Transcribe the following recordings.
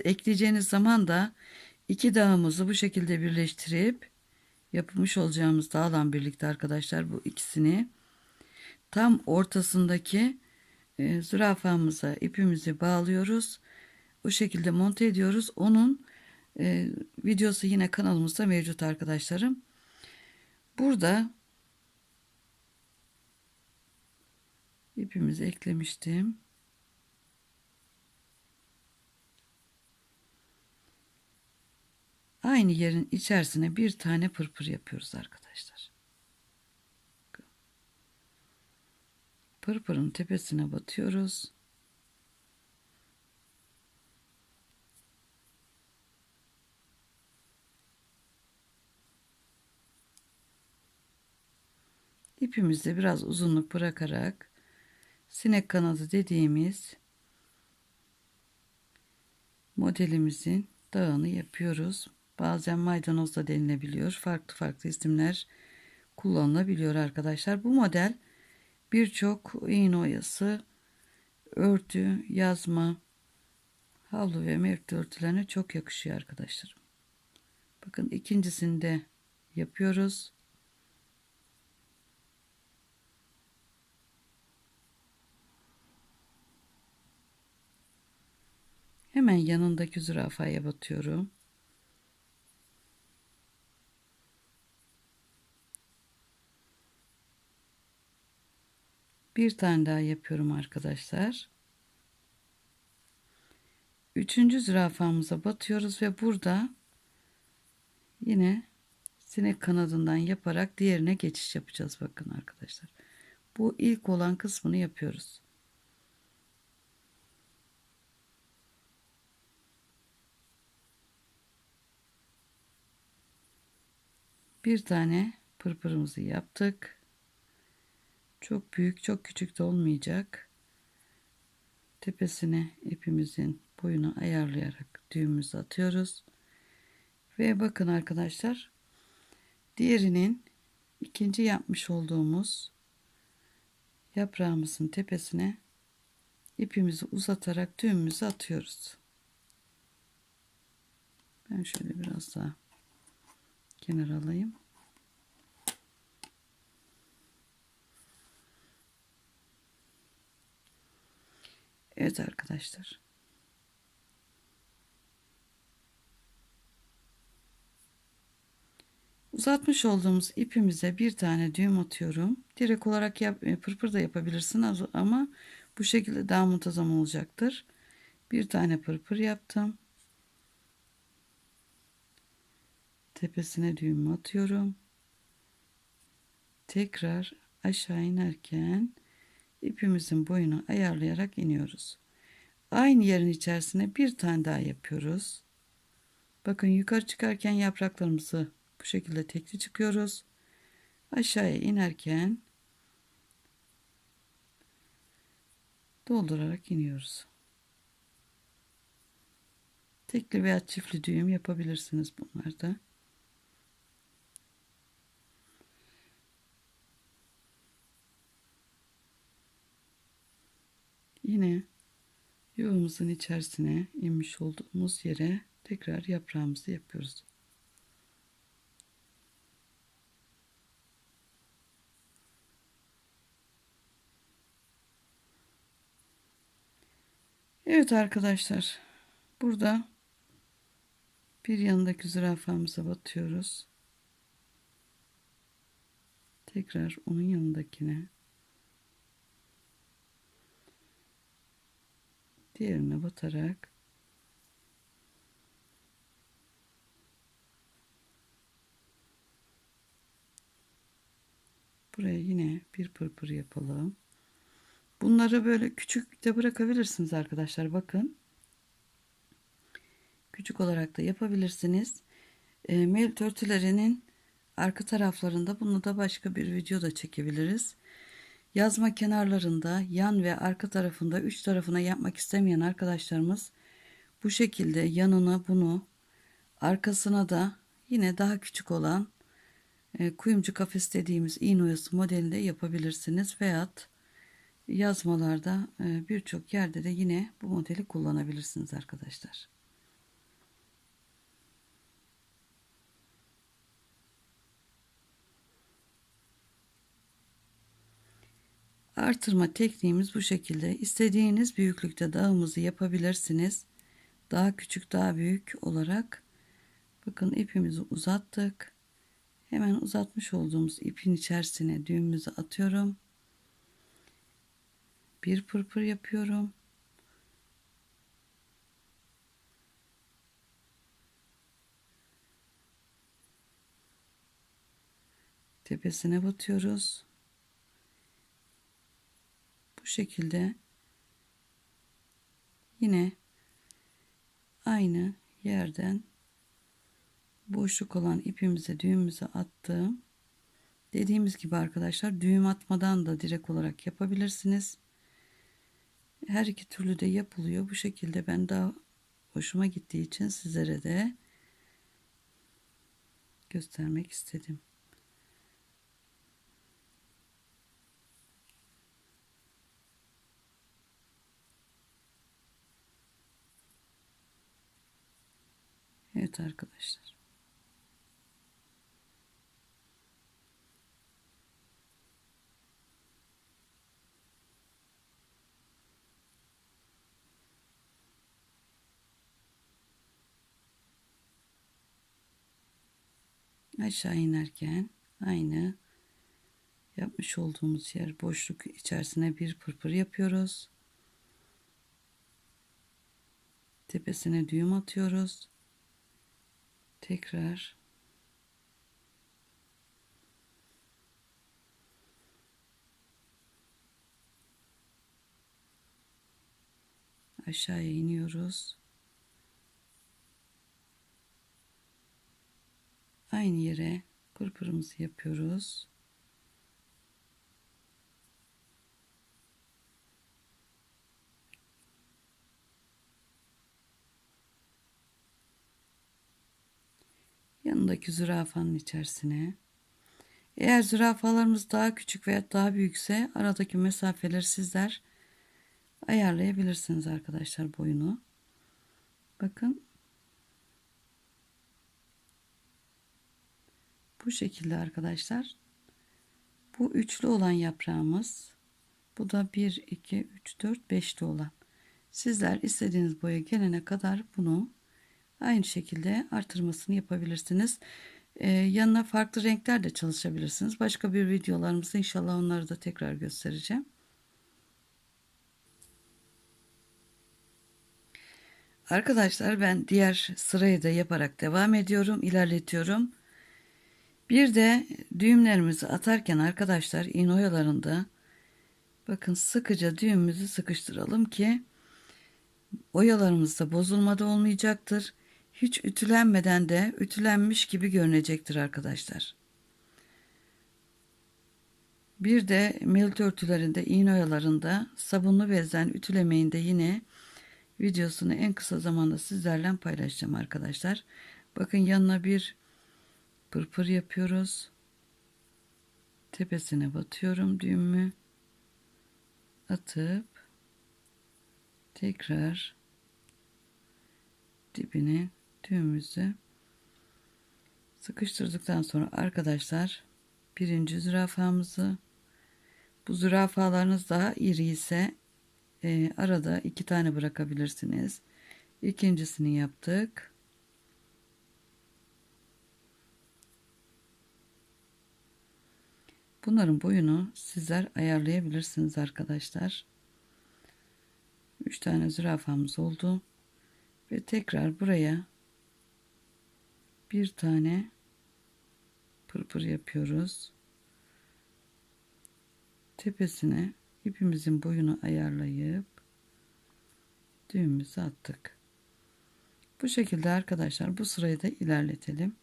ekleyeceğiz. Ekleyeceğiniz zaman da iki dağımızı bu şekilde birleştirip yapmış olacağımız dağla birlikte arkadaşlar bu ikisini tam ortasındaki e, zürafamıza ipimizi bağlıyoruz. Bu şekilde monte ediyoruz. Onun e, videosu yine kanalımızda mevcut arkadaşlarım. Burada ipimizi eklemiştim. Aynı yerin içerisine bir tane pırpır yapıyoruz arkadaşlar. Pırpırın tepesine batıyoruz. İpimizde biraz uzunluk bırakarak sinek kanadı dediğimiz modelimizin dağını yapıyoruz. Bazen maydanoz da denilebiliyor. Farklı farklı isimler kullanılabiliyor arkadaşlar. Bu model birçok iğne oyası, örtü, yazma, havlu ve mevcut örtülerine çok yakışıyor arkadaşlar. Bakın ikincisini de yapıyoruz. Hemen yanındaki zürafaya batıyorum. Bir tane daha yapıyorum arkadaşlar. Üçüncü zürafamıza batıyoruz ve burada yine sinek kanadından yaparak diğerine geçiş yapacağız bakın arkadaşlar. Bu ilk olan kısmını yapıyoruz. Bir tane pırpırımızı yaptık. Çok büyük, çok küçük de olmayacak. Tepesine ipimizin boyunu ayarlayarak düğümümüzü atıyoruz. Ve bakın arkadaşlar, diğerinin ikinci yapmış olduğumuz yaprağımızın tepesine ipimizi uzatarak düğümümüzü atıyoruz. Ben şöyle biraz daha kenar alayım. Evet arkadaşlar. Uzatmış olduğumuz ipimize bir tane düğüm atıyorum. Direkt olarak yap, e, pırpır da yapabilirsiniz ama bu şekilde daha muntazam olacaktır. Bir tane pırpır yaptım. Tepesine düğüm atıyorum. Tekrar aşağı inerken ipimizin boyunu ayarlayarak iniyoruz. Aynı yerin içerisine bir tane daha yapıyoruz. Bakın yukarı çıkarken yapraklarımızı bu şekilde tekli çıkıyoruz. Aşağıya inerken doldurarak iniyoruz. Tekli veya çiftli düğüm yapabilirsiniz bunlarda. Yine yuvamızın içerisine inmiş olduğumuz yere tekrar yaprağımızı yapıyoruz. Evet arkadaşlar. Burada bir yanındaki zürafamıza batıyoruz. Tekrar onun yanındakine diğerine batarak buraya yine bir pırpır yapalım. Bunları böyle küçük de bırakabilirsiniz arkadaşlar. Bakın. Küçük olarak da yapabilirsiniz. E, mevcut örtülerinin arka taraflarında bunu da başka bir videoda çekebiliriz. Yazma kenarlarında yan ve arka tarafında üç tarafına yapmak istemeyen arkadaşlarımız bu şekilde yanına bunu arkasına da yine daha küçük olan e, kuyumcu kafes dediğimiz iğne modelinde yapabilirsiniz. Veyahut yazmalarda e, birçok yerde de yine bu modeli kullanabilirsiniz arkadaşlar. Artırma tekniğimiz bu şekilde. İstediğiniz büyüklükte dağımızı yapabilirsiniz. Daha küçük daha büyük olarak. Bakın ipimizi uzattık. Hemen uzatmış olduğumuz ipin içerisine düğümümüzü atıyorum. Bir pırpır yapıyorum. Tepesine batıyoruz. Bu şekilde yine aynı yerden boşluk olan ipimize düğümümüzü attım. Dediğimiz gibi arkadaşlar düğüm atmadan da direkt olarak yapabilirsiniz. Her iki türlü de yapılıyor. Bu şekilde ben daha hoşuma gittiği için sizlere de göstermek istedim. Evet arkadaşlar. aşağı inerken aynı yapmış olduğumuz yer boşluk içerisine bir pırpır yapıyoruz. Tepesine düğüm atıyoruz. Tekrar aşağıya iniyoruz. Aynı yere pırpırımızı yapıyoruz. Yanındaki zürafanın içerisine. Eğer zürafalarımız daha küçük veya daha büyükse aradaki mesafeleri sizler ayarlayabilirsiniz arkadaşlar boyunu. Bakın bu şekilde arkadaşlar. Bu üçlü olan yaprağımız. Bu da 1, 2, 3, 4, 5'li olan. Sizler istediğiniz boya gelene kadar bunu Aynı şekilde artırmasını yapabilirsiniz. Ee, yanına farklı renkler de çalışabilirsiniz. Başka bir videolarımızda inşallah onları da tekrar göstereceğim. Arkadaşlar ben diğer sırayı da yaparak devam ediyorum, ilerletiyorum. Bir de düğümlerimizi atarken arkadaşlar iğne oyalarında bakın sıkıca düğümümüzü sıkıştıralım ki oyalarımızda bozulma da olmayacaktır hiç ütülenmeden de ütülenmiş gibi görünecektir arkadaşlar. Bir de milt örtülerinde iğne oyalarında sabunlu bezden ütülemeyin de yine videosunu en kısa zamanda sizlerle paylaşacağım arkadaşlar. Bakın yanına bir pırpır yapıyoruz. Tepesine batıyorum düğümü. Atıp tekrar dibine düğümümüzü sıkıştırdıktan sonra arkadaşlar birinci zürafamızı bu zürafalarınız daha iri ise e, arada iki tane bırakabilirsiniz. İkincisini yaptık. Bunların boyunu sizler ayarlayabilirsiniz arkadaşlar. 3 tane zürafamız oldu. Ve tekrar buraya bir tane pırpır yapıyoruz. Tepesine ipimizin boyunu ayarlayıp düğümümüzü attık. Bu şekilde arkadaşlar bu sırayı da ilerletelim.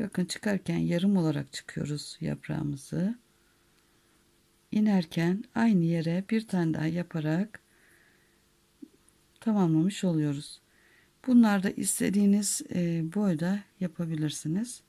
Bakın çıkarken yarım olarak çıkıyoruz yaprağımızı. İnerken aynı yere bir tane daha yaparak tamamlamış oluyoruz. Bunlar da istediğiniz boyda yapabilirsiniz.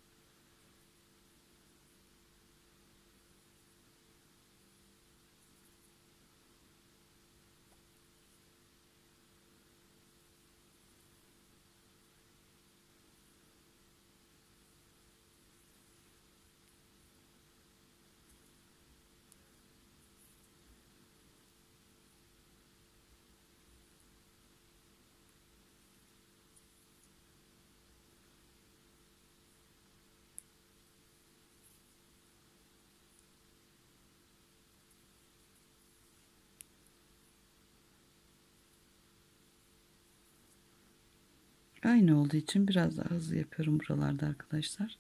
Aynı olduğu için biraz daha hızlı yapıyorum buralarda arkadaşlar.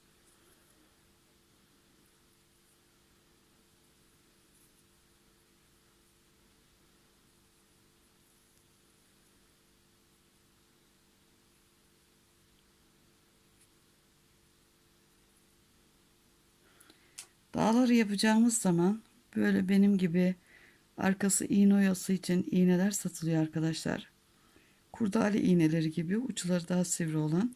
Dağları yapacağımız zaman böyle benim gibi arkası iğne oyası için iğneler satılıyor arkadaşlar. Kurdale iğneleri gibi uçları daha sivri olan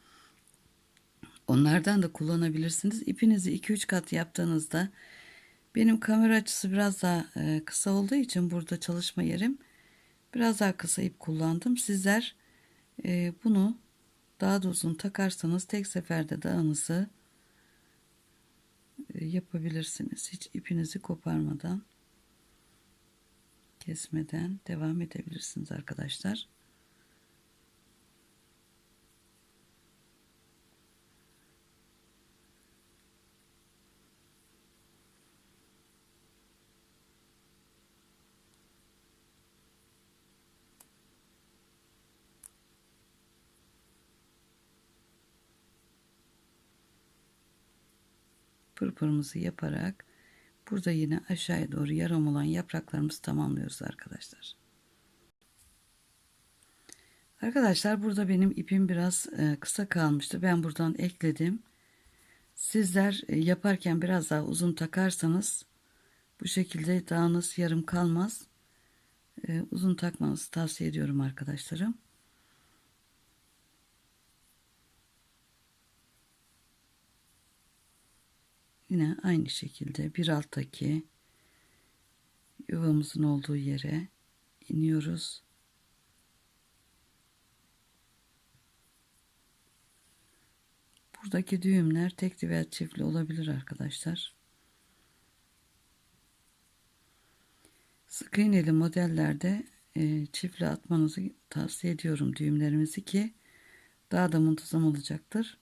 onlardan da kullanabilirsiniz. İpinizi 2-3 kat yaptığınızda benim kamera açısı biraz daha e, kısa olduğu için burada çalışma yerim biraz daha kısa ip kullandım. Sizler e, bunu daha da uzun takarsanız tek seferde dağınızı e, yapabilirsiniz. Hiç ipinizi koparmadan kesmeden devam edebilirsiniz arkadaşlar. Pırpırımızı yaparak burada yine aşağıya doğru yarım olan yapraklarımızı tamamlıyoruz arkadaşlar. Arkadaşlar burada benim ipim biraz e, kısa kalmıştı. Ben buradan ekledim. Sizler e, yaparken biraz daha uzun takarsanız bu şekilde dağınız yarım kalmaz. E, uzun takmanızı tavsiye ediyorum arkadaşlarım. Yine aynı şekilde bir alttaki yuvamızın olduğu yere iniyoruz. Buradaki düğümler tekli veya çiftli olabilir arkadaşlar. Sık iğneli modellerde e, çiftli atmanızı tavsiye ediyorum düğümlerimizi ki daha da muntazam olacaktır.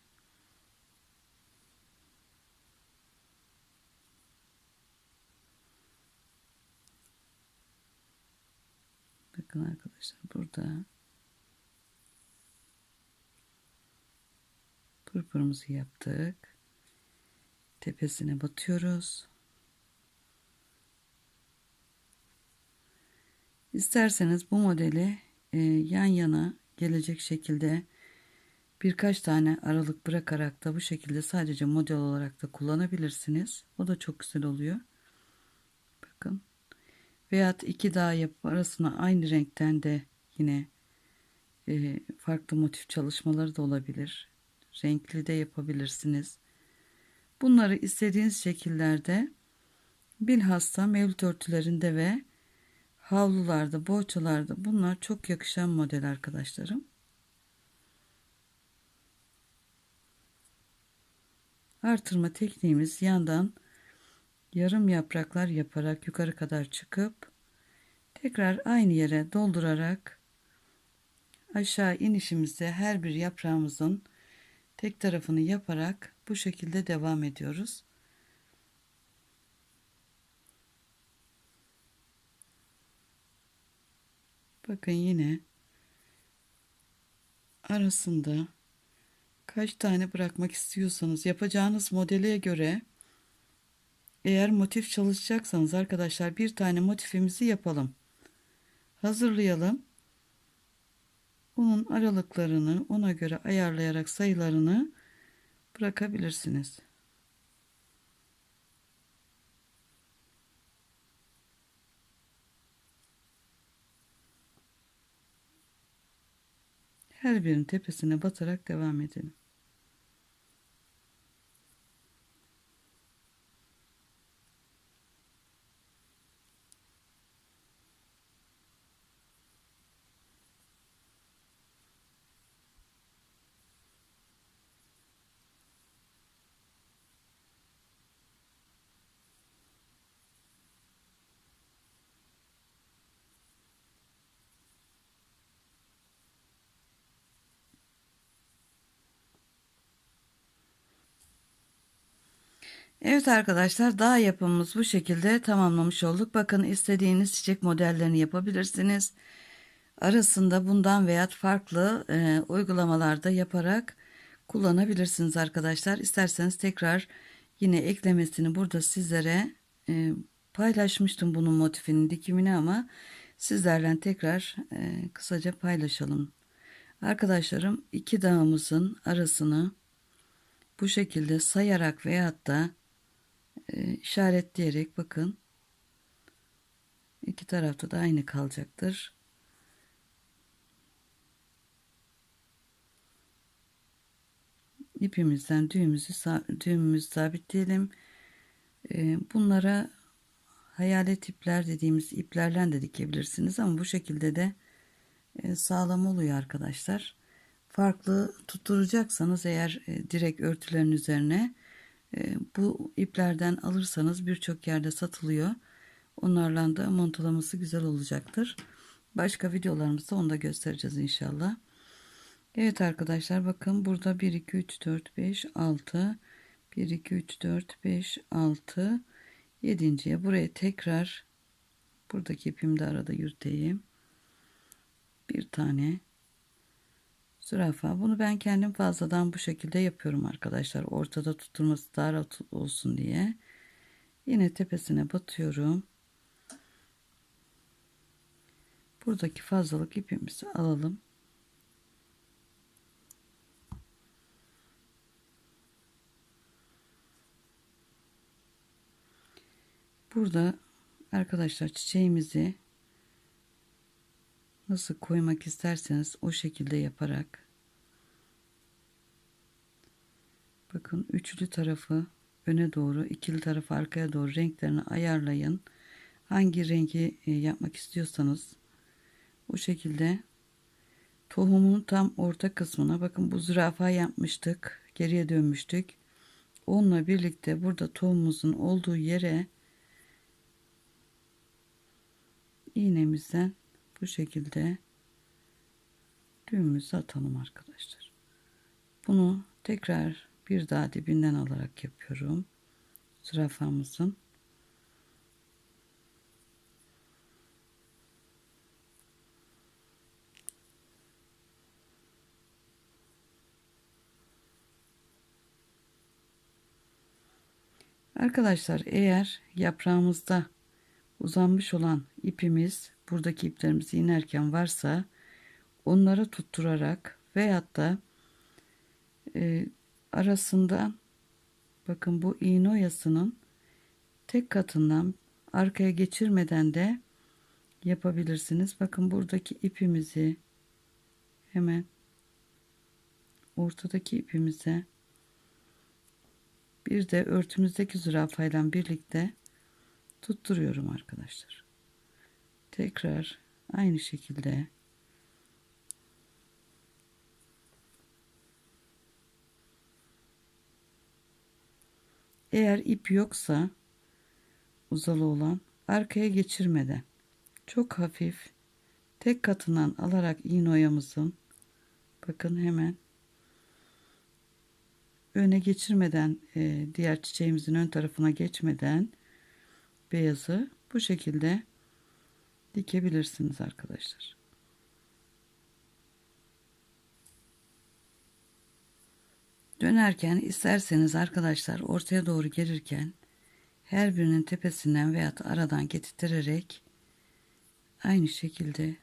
Bakın arkadaşlar burada pırpırımızı yaptık. Tepesine batıyoruz. İsterseniz bu modeli e, yan yana gelecek şekilde birkaç tane aralık bırakarak da bu şekilde sadece model olarak da kullanabilirsiniz. O da çok güzel oluyor. Bakın veyahut iki daha yapıp arasına aynı renkten de yine e, farklı motif çalışmaları da olabilir. Renkli de yapabilirsiniz. Bunları istediğiniz şekillerde bilhassa mevlüt örtülerinde ve havlularda, bohçalarda bunlar çok yakışan model arkadaşlarım. Artırma tekniğimiz yandan yarım yapraklar yaparak yukarı kadar çıkıp tekrar aynı yere doldurarak aşağı inişimizde her bir yaprağımızın tek tarafını yaparak bu şekilde devam ediyoruz. Bakın yine arasında kaç tane bırakmak istiyorsanız yapacağınız modele göre eğer motif çalışacaksanız arkadaşlar bir tane motifimizi yapalım. Hazırlayalım. Bunun aralıklarını ona göre ayarlayarak sayılarını bırakabilirsiniz. Her birinin tepesine batarak devam edelim. Evet arkadaşlar dağ yapımımız bu şekilde tamamlamış olduk. Bakın istediğiniz çiçek modellerini yapabilirsiniz. arasında bundan veya farklı e, uygulamalarda yaparak kullanabilirsiniz arkadaşlar. İsterseniz tekrar yine eklemesini burada sizlere e, paylaşmıştım bunun motifinin dikimini ama sizlerle tekrar e, kısaca paylaşalım. Arkadaşlarım iki dağımızın arasını bu şekilde sayarak veyahut da işaretleyerek bakın iki tarafta da aynı kalacaktır. ipimizden düğümümüzü düğümümüzü sabitleyelim. E, bunlara hayalet ipler dediğimiz iplerle de dikebilirsiniz ama bu şekilde de e, sağlam oluyor arkadaşlar. Farklı tutturacaksanız eğer e, direkt örtülerin üzerine e, bu iplerden alırsanız birçok yerde satılıyor. Onlarla da montalaması güzel olacaktır. Başka videolarımızda onu da göstereceğiz inşallah. Evet arkadaşlar bakın burada 1 2 3 4 5 6 1 2 3 4 5 6 7.ye buraya tekrar buradaki ipimi de arada yürüteyim. Bir tane zürafa. Bunu ben kendim fazladan bu şekilde yapıyorum arkadaşlar. Ortada tutturması daha rahat olsun diye. Yine tepesine batıyorum. Buradaki fazlalık ipimizi alalım. Burada arkadaşlar çiçeğimizi nasıl koymak isterseniz o şekilde yaparak bakın üçlü tarafı öne doğru ikili tarafı arkaya doğru renklerini ayarlayın. Hangi rengi e, yapmak istiyorsanız o şekilde tohumun tam orta kısmına bakın bu zürafa yapmıştık. Geriye dönmüştük. Onunla birlikte burada tohumumuzun olduğu yere iğnemizden bu şekilde düğümümüzü atalım arkadaşlar. Bunu tekrar bir daha dibinden alarak yapıyorum. Zürafamızın. Arkadaşlar eğer yaprağımızda uzanmış olan ipimiz buradaki iplerimiz inerken varsa onları tutturarak veyahut da e, arasından bakın bu iğne oyasının tek katından arkaya geçirmeden de yapabilirsiniz. Bakın buradaki ipimizi hemen ortadaki ipimize bir de örtümüzdeki zürafayla birlikte tutturuyorum arkadaşlar. Tekrar aynı şekilde. Eğer ip yoksa uzalı olan arkaya geçirmeden çok hafif tek katından alarak iğne oyamızın bakın hemen öne geçirmeden e, diğer çiçeğimizin ön tarafına geçmeden beyazı bu şekilde dikebilirsiniz arkadaşlar. Dönerken isterseniz arkadaşlar ortaya doğru gelirken her birinin tepesinden veya aradan getirterek aynı şekilde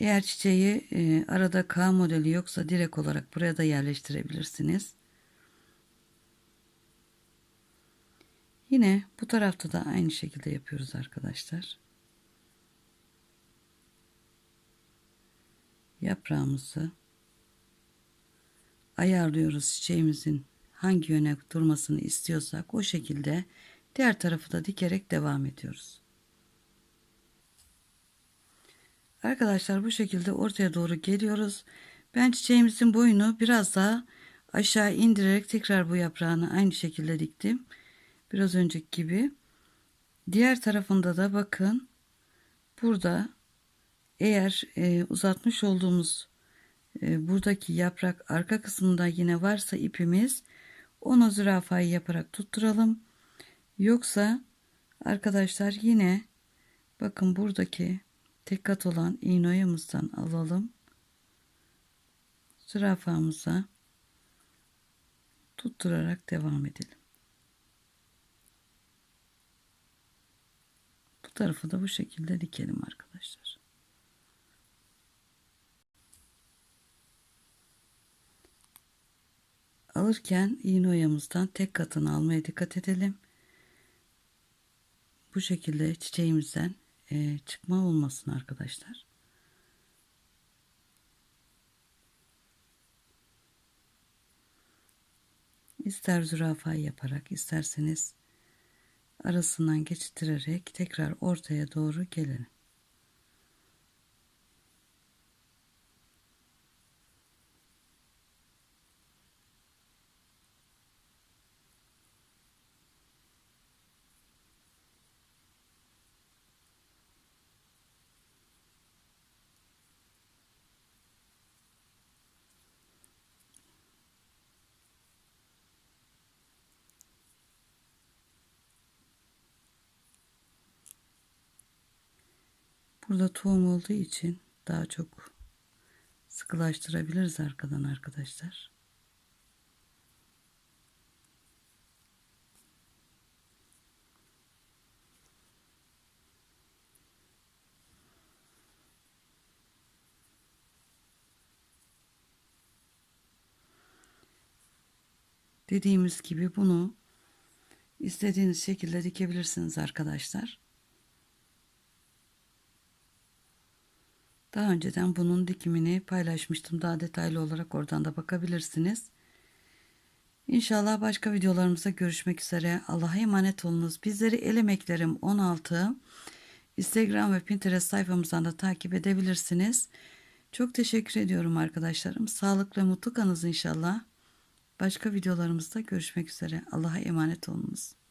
Eğer çiçeği e, arada K modeli yoksa direkt olarak buraya da yerleştirebilirsiniz. Yine bu tarafta da aynı şekilde yapıyoruz arkadaşlar. Yaprağımızı ayarlıyoruz çiçeğimizin hangi yöne durmasını istiyorsak o şekilde diğer tarafı da dikerek devam ediyoruz. Arkadaşlar bu şekilde ortaya doğru geliyoruz. Ben çiçeğimizin boyunu biraz daha aşağı indirerek tekrar bu yaprağını aynı şekilde diktim. Biraz önceki gibi. Diğer tarafında da bakın burada eğer e, uzatmış olduğumuz e, buradaki yaprak arka kısmında yine varsa ipimiz onu zürafayı yaparak tutturalım. Yoksa arkadaşlar yine bakın buradaki tek kat olan iğne oyamızdan alalım. Zürafamıza tutturarak devam edelim. Bu tarafı da bu şekilde dikelim arkadaşlar. Alırken iğne oyamızdan tek katını almaya dikkat edelim. Bu şekilde çiçeğimizden e, çıkma olmasın arkadaşlar. İster zürafayı yaparak isterseniz arasından geçirerek tekrar ortaya doğru gelelim. Burada tohum olduğu için daha çok sıkılaştırabiliriz arkadan arkadaşlar. Dediğimiz gibi bunu istediğiniz şekilde dikebilirsiniz arkadaşlar. Daha önceden bunun dikimini paylaşmıştım. Daha detaylı olarak oradan da bakabilirsiniz. İnşallah başka videolarımızda görüşmek üzere. Allah'a emanet olunuz. Bizleri El Emeklerim 16 Instagram ve Pinterest sayfamızdan da takip edebilirsiniz. Çok teşekkür ediyorum arkadaşlarım. Sağlıklı ve mutlu kalınız inşallah. Başka videolarımızda görüşmek üzere. Allah'a emanet olunuz.